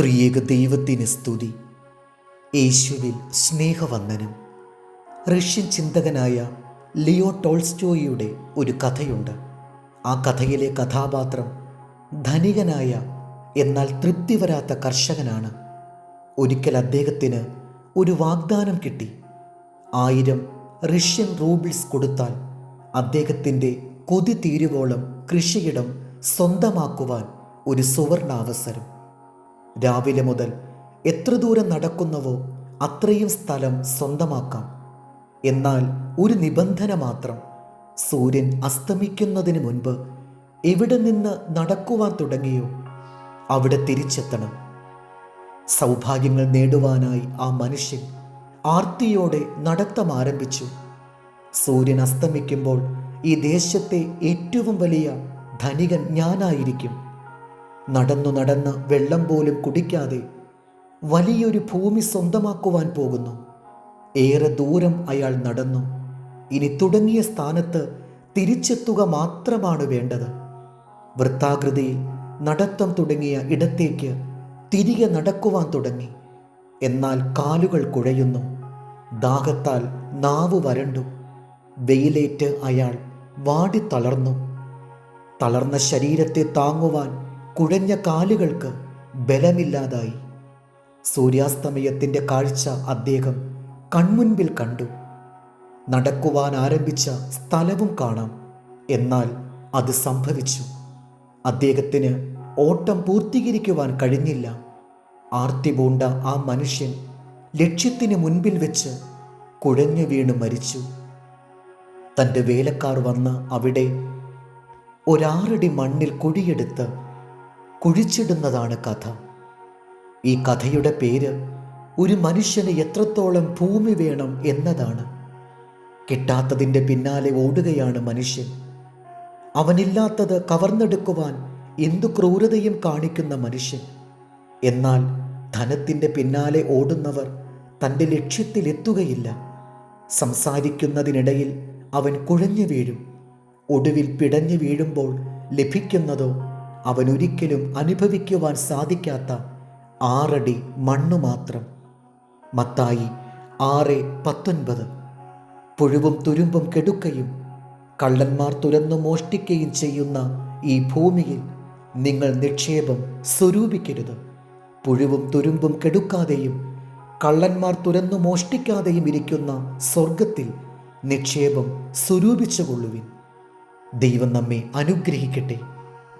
ത്രിയേക ദൈവത്തിന് സ്തുതി. യേശുവിൽ സ്നേഹവന്ദനം. റഷ്യൻ ചിന്തകനായ ലിയോ ടോൾസ്റ്റോയിയുടെ ഒരു കഥയുണ്ട്. ആ കഥയിലെ കഥാപാത്രം ധനികനായ എന്നാൽ തൃപ്തി വരാത്ത കർഷകനാണ്. ഒരിക്കൽ അദ്ദേഹത്തിന് ഒരു വാഗ്ദാനം കിട്ടി. ആയിരം റഷ്യൻ റൂബിൾസ് കൊടുത്താൽ അദ്ദേഹത്തിന്റെ കൊതി തീരുവോളം കൃഷിയിടം സ്വന്തമാക്കുവാൻ ഒരു സുവർണാവസരം. രാവിലെ മുതൽ എത്ര ദൂരം നടക്കുന്നവോ അത്രയും സ്ഥലം സ്വന്തമാക്കാം. എന്നാൽ ഒരു നിബന്ധന മാത്രം സൂര്യൻ അസ്തമിക്കുന്നതിന് മുൻപ് എവിടെ നിന്ന് നടക്കുവാൻ തുടങ്ങിയോ അവിടെ തിരിച്ചെത്തണം. സൗഭാഗ്യങ്ങൾ നേടുവാനായി ആ മനുഷ്യൻ ആർത്തിയോടെ നടത്തം ആരംഭിച്ചു. സൂര്യൻ അസ്തമിക്കുമ്പോൾ ഈ ദേശത്തെ ഏറ്റവും വലിയ ധനികൻ ഞാനായിരിക്കും. നടന്നു നടന്ന് വെള്ളം പോലും കുടിക്കാതെ വലിയൊരു ഭൂമി സ്വന്തമാക്കുവാൻ പോകുന്നു. ഏറെ ദൂരം അയാൾ നടന്നു. ഇനി തുടങ്ങിയ സ്ഥാനത്ത് തിരിച്ചെത്തുക മാത്രമാണ് വേണ്ടത്. വൃത്താകൃതിയിൽ നടത്തം തുടങ്ങിയ ഇടത്തേക്ക് തിരികെ നടക്കുവാൻ തുടങ്ങി. എന്നാൽ കാലുകൾ കുഴയുന്നു. ദാഹത്താൽ നാവ് വരണ്ടു. വെയിലേറ്റ് അയാൾ വാടി തളർന്നു. തളർന്ന ശരീരത്തെ താങ്ങുവാൻ കുഴഞ്ഞ കാലുകൾക്ക് ബലമില്ലാതായി. സൂര്യാസ്തമയത്തിന്റെ കാഴ്ച അദ്ദേഹം കൺമുൻപിൽ കണ്ടു. നടക്കുവാൻ ആരംഭിച്ച സ്ഥലവും കാണാം. എന്നാൽ അത് സംഭവിച്ചു. അദ്ദേഹത്തിന് ഓട്ടം പൂർത്തീകരിക്കുവാൻ കഴിഞ്ഞില്ല. ആർത്തി പൂണ്ട ആ മനുഷ്യൻ ലക്ഷ്യത്തിന് മുൻപിൽ വെച്ച് കുഴഞ്ഞു വീണ് മരിച്ചു. തന്റെ വേലക്കാർ വന്ന് അവിടെ ഒരാറടി മണ്ണിൽ കുഴിയെടുത്ത് കുഴിച്ചിടുന്നതാണ് കഥ. ഈ കഥയുടെ പേര് ഒരു മനുഷ്യന് എത്രത്തോളം ഭൂമി വേണം എന്നതാണ്. കിട്ടാത്തതിന്റെ പിന്നാലെ ഓടുകയാണ് മനുഷ്യൻ. അവനില്ലാത്തത് കവർന്നെടുക്കുവാൻ എന്തു ക്രൂരതയും കാണിക്കുന്ന മനുഷ്യൻ. എന്നാൽ ധനത്തിന്റെ പിന്നാലെ ഓടുന്നവർ തന്റെ ലക്ഷ്യത്തിലെത്തുകയില്ല. സംസാരിക്കുന്നതിനിടയിൽ അവൻ കുഴഞ്ഞു വീഴും. ഒടുവിൽ പിടഞ്ഞു വീഴുമ്പോൾ ലഭിക്കുന്നതോ അവൻ ഒരിക്കലും അനുഭവിക്കുവാൻ സാധിക്കാത്ത ആറടി മണ്ണു മാത്രം. മത്തായി ആറ് പത്തൊൻപത്. പുഴുവും തുരുമ്പും കെടുക്കയും കള്ളന്മാർ തുരന്നു മോഷ്ടിക്കുകയും ചെയ്യുന്ന ഈ ഭൂമിയിൽ നിങ്ങൾ നിക്ഷേപം സ്വരൂപിക്കരുത്. പുഴുവും തുരുമ്പും കെടുക്കാതെയും കള്ളന്മാർ തുരന്നു മോഷ്ടിക്കാതെയും ഇരിക്കുന്ന സ്വർഗത്തിൽ നിക്ഷേപം സ്വരൂപിച്ചുകൊള്ളുവിൻ. ദൈവം നമ്മെ അനുഗ്രഹിക്കട്ടെ.